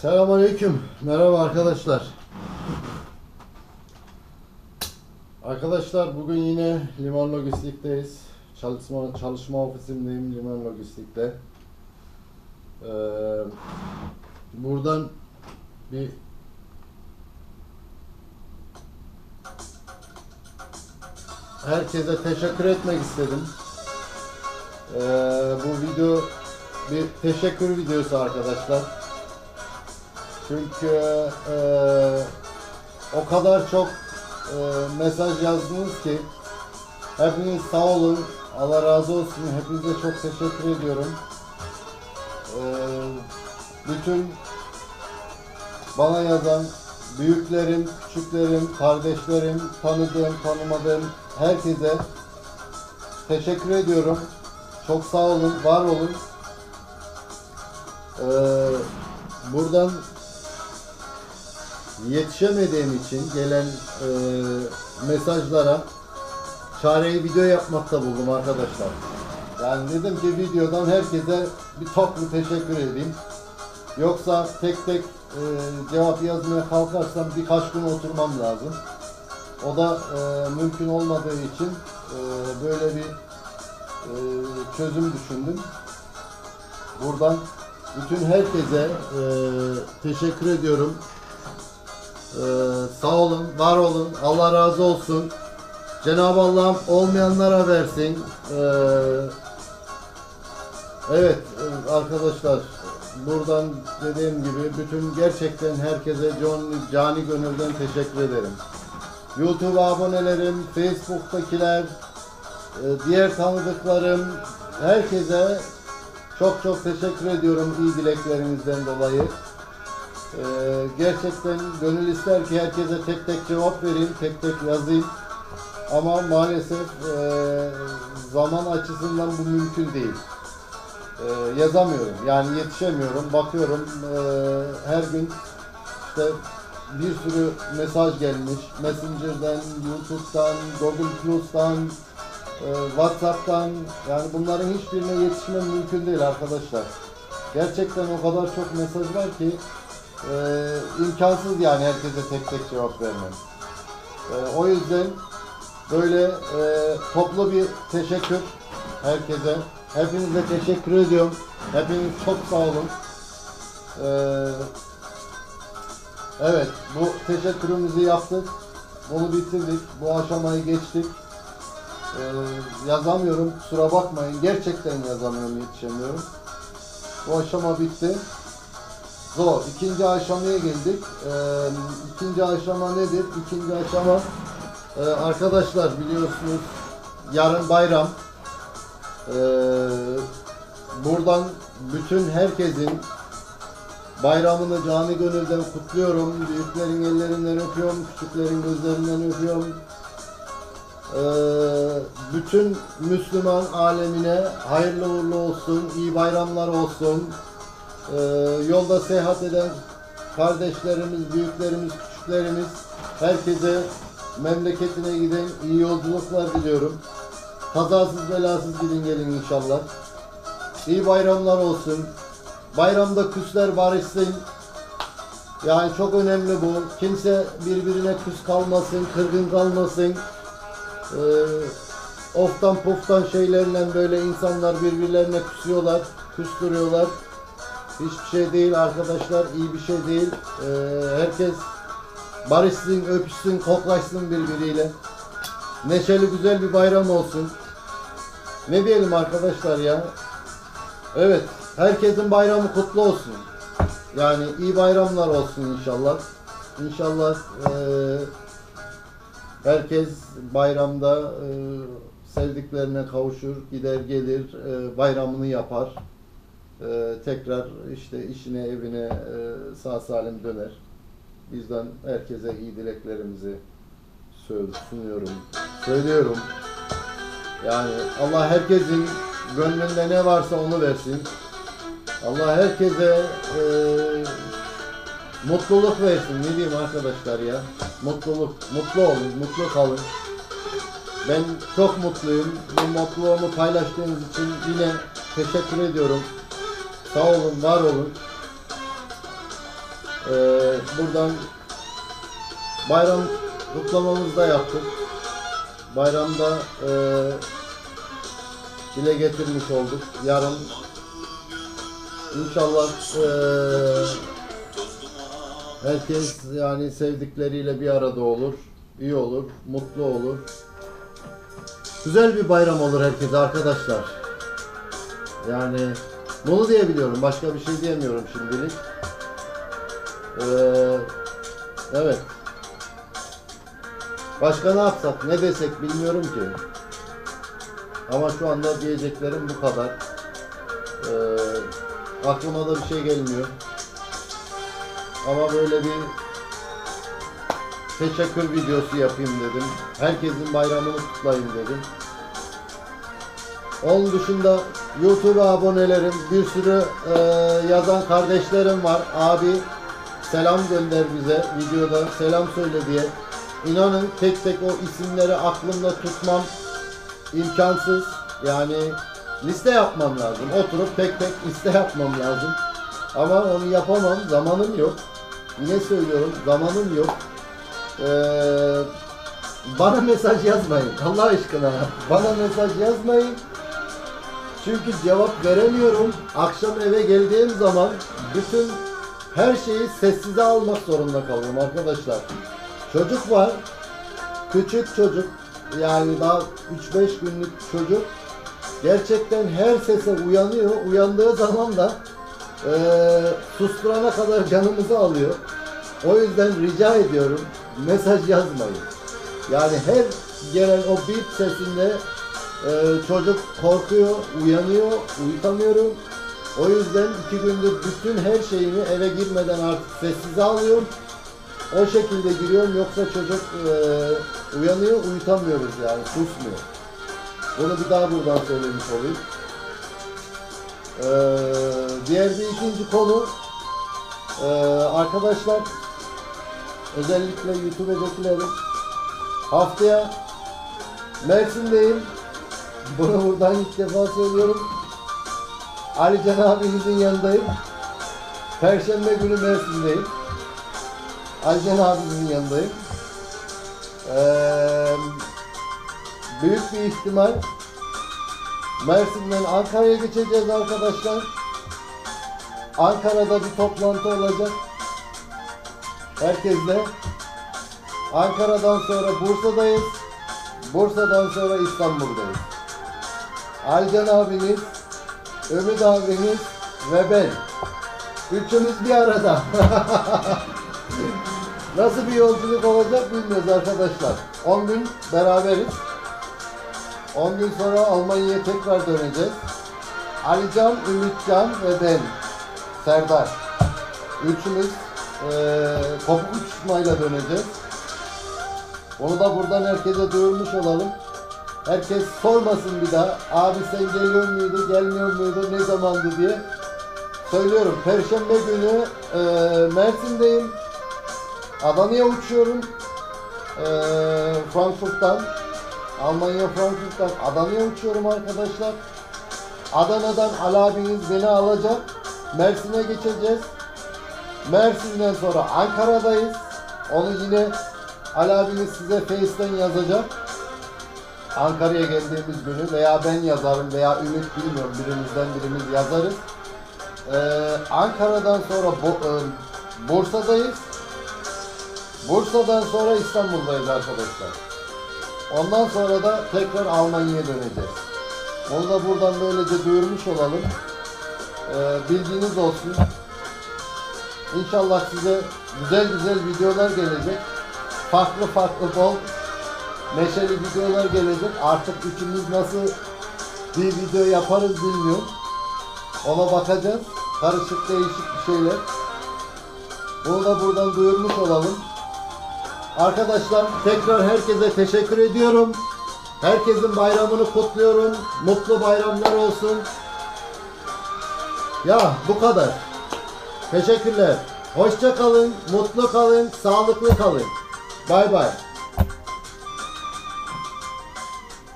Selamünaleyküm. Merhaba arkadaşlar. Arkadaşlar bugün yine liman lojistikteyiz. Çalışma çalışma ofisimdeyim liman lojistikte. Ee, buradan bir herkese teşekkür etmek istedim. Ee, bu video bir teşekkür videosu arkadaşlar. Çünkü eee, o kadar çok eee, mesaj yazdınız ki hepiniz sağ olun. Allah razı olsun. Hepinize çok teşekkür ediyorum. Eee, bütün bana yazan büyüklerim, küçüklerim, kardeşlerim, tanıdığım, tanımadığım herkese teşekkür ediyorum. Çok sağ olun, var olun. Eee, buradan yetişemediğim için gelen e, mesajlara çareyi video yapmakta buldum arkadaşlar. Yani dedim ki videodan herkese bir toplu teşekkür edeyim. Yoksa tek tek e, cevap yazmaya kalkarsam birkaç gün oturmam lazım. O da e, mümkün olmadığı için e, böyle bir e, çözüm düşündüm. Buradan bütün herkese e, teşekkür ediyorum. Ee, sağ olun, var olun, Allah razı olsun. Cenab-ı Allah'ım olmayanlara versin. Ee, evet arkadaşlar, buradan dediğim gibi bütün gerçekten herkese cani, cani gönülden teşekkür ederim. YouTube abonelerim, Facebook'takiler, e, diğer tanıdıklarım, herkese çok çok teşekkür ediyorum iyi dileklerinizden dolayı. Ee, gerçekten gönül ister ki herkese tek tek cevap vereyim, tek tek yazayım. Ama maalesef e, zaman açısından bu mümkün değil. E, yazamıyorum, yani yetişemiyorum. Bakıyorum e, her gün işte bir sürü mesaj gelmiş. Messenger'den, YouTube'dan, Google Plus'tan, e, WhatsApp'tan. Yani bunların hiçbirine yetişmem mümkün değil arkadaşlar. Gerçekten o kadar çok mesaj var ki ee, imkansız yani herkese tek tek cevap vermem. Ee, o yüzden böyle e, toplu bir teşekkür herkese. Hepinize teşekkür ediyorum. Hepiniz çok sağ olun. Ee, evet, bu teşekkürümüzü yaptık. Bunu bitirdik. Bu aşamayı geçtik. Ee, yazamıyorum. Kusura bakmayın. Gerçekten yazamıyorum, yetişemiyorum. Bu aşama bitti. Zor. İkinci aşamaya geldik. Ee, ikinci aşama nedir? İkinci aşama e, arkadaşlar biliyorsunuz yarın bayram. Ee, buradan bütün herkesin bayramını cani gönülden kutluyorum. Büyüklerin ellerinden öpüyorum, küçüklerin gözlerinden öpüyorum. Ee, bütün Müslüman alemine hayırlı uğurlu olsun, iyi bayramlar olsun. Ee, yolda seyahat eden kardeşlerimiz, büyüklerimiz, küçüklerimiz herkese memleketine giden iyi yolculuklar diliyorum. Kazasız belasız gidin gelin inşallah. İyi bayramlar olsun. Bayramda küsler barışsın. Yani çok önemli bu. Kimse birbirine küs kalmasın, kırgın kalmasın. Ee, oftan puftan şeylerle böyle insanlar birbirlerine küsüyorlar, küstürüyorlar. Hiçbir şey değil arkadaşlar, iyi bir şey değil. Ee, herkes barışsın, öpüşsün, koklaşsın birbiriyle. Neşeli güzel bir bayram olsun. Ne diyelim arkadaşlar ya? Evet, herkesin bayramı kutlu olsun. Yani iyi bayramlar olsun inşallah. İnşallah eee, herkes bayramda eee, sevdiklerine kavuşur, gider gelir, eee, bayramını yapar. Ee, tekrar işte işine evine e, sağ salim döner. Bizden herkese iyi dileklerimizi sunuyorum, söylüyorum. Yani Allah herkesin gönlünde ne varsa onu versin. Allah herkese e, mutluluk versin. Ne diyeyim arkadaşlar ya? Mutluluk, mutlu olun, mutlu kalın. Ben çok mutluyum. Bu mutluluğumu paylaştığınız için yine teşekkür ediyorum. Sağ olun, var olun. Ee, buradan bayram kutlamamızı da yaptık. Bayramda e, dile getirmiş olduk. Yarın inşallah e, herkes yani sevdikleriyle bir arada olur, iyi olur, mutlu olur. Güzel bir bayram olur herkese arkadaşlar. Yani bunu diyebiliyorum. Başka bir şey diyemiyorum şimdilik. Ee, evet. Başka ne yapsak, ne desek bilmiyorum ki. Ama şu anda diyeceklerim bu kadar. Ee, aklıma da bir şey gelmiyor. Ama böyle bir teşekkür videosu yapayım dedim. Herkesin bayramını kutlayayım dedim. Onun dışında YouTube abonelerim, bir sürü e, yazan kardeşlerim var. Abi selam gönder bize videoda selam söyle diye. İnanın tek tek o isimleri aklımda tutmam imkansız. Yani liste yapmam lazım. Oturup tek tek liste yapmam lazım. Ama onu yapamam. Zamanım yok. Yine söylüyorum zamanım yok. Ee, bana mesaj yazmayın. Allah aşkına. Bana mesaj yazmayın. Çünkü cevap veremiyorum. Akşam eve geldiğim zaman bütün her şeyi sessize almak zorunda kalıyorum arkadaşlar. Çocuk var. Küçük çocuk. Yani daha 3-5 günlük çocuk. Gerçekten her sese uyanıyor. Uyandığı zaman da eee susturana kadar canımızı alıyor. O yüzden rica ediyorum mesaj yazmayın. Yani her gelen o bip sesinde e, çocuk korkuyor, uyanıyor, uyutamıyorum. O yüzden iki gündür bütün her şeyimi eve girmeden artık sessize alıyorum. O şekilde giriyorum yoksa çocuk e, uyanıyor, uyutamıyoruz yani susmuyor. Bunu bir daha buradan söylemiş olayım. E, diğer bir ikinci konu e, arkadaşlar özellikle YouTube'dakilerin haftaya Mersin'deyim. Bunu buradan ilk defa söylüyorum. Ali Can abimizin yanındayım. Perşembe günü Mersin'deyim. Ali Can abimizin yanındayım. Ee, büyük bir ihtimal Mersin'den Ankara'ya geçeceğiz arkadaşlar. Ankara'da bir toplantı olacak. Herkesle. Ankara'dan sonra Bursa'dayız. Bursa'dan sonra İstanbul'dayız. Alcan abiniz, Ümit abiniz ve ben. Üçümüz bir arada. Nasıl bir yolculuk olacak bilmiyoruz arkadaşlar. 10 gün beraberiz. 10 gün sonra Almanya'ya tekrar döneceğiz. Alican, Ümitcan ve ben. Serdar. Üçümüz eee kopuk uçuşmayla döneceğiz. Onu da buradan herkese duyurmuş olalım. Herkes sormasın bir daha. Abi sen geliyor muydu, gelmiyor muydu, ne zamandı diye. Söylüyorum. Perşembe günü e, Mersin'deyim. Adana'ya uçuyorum. E, Frankfurt'tan. Almanya Frankfurt'tan Adana'ya uçuyorum arkadaşlar. Adana'dan Ali abiniz beni alacak. Mersin'e geçeceğiz. Mersin'den sonra Ankara'dayız. Onu yine Ali abiniz size Face'ten yazacak. Ankara'ya geldiğimiz günü veya ben yazarım veya Ümit bilmiyorum birimizden birimiz yazarız. Ee, Ankara'dan sonra Bo- e, Bursa'dayız. Bursa'dan sonra İstanbul'dayız arkadaşlar. Ondan sonra da tekrar Almanya'ya döneceğiz. Onu da buradan böylece duyurmuş olalım. Ee, bilginiz olsun. İnşallah size güzel güzel videolar gelecek. Farklı farklı bol neşeli videolar gelecek. Artık üçümüz nasıl bir video yaparız bilmiyorum. Ona bakacağız. Karışık değişik bir şeyler. Bunu da buradan duyurmuş olalım. Arkadaşlar tekrar herkese teşekkür ediyorum. Herkesin bayramını kutluyorum. Mutlu bayramlar olsun. Ya bu kadar. Teşekkürler. Hoşça kalın, mutlu kalın, sağlıklı kalın. Bay bay.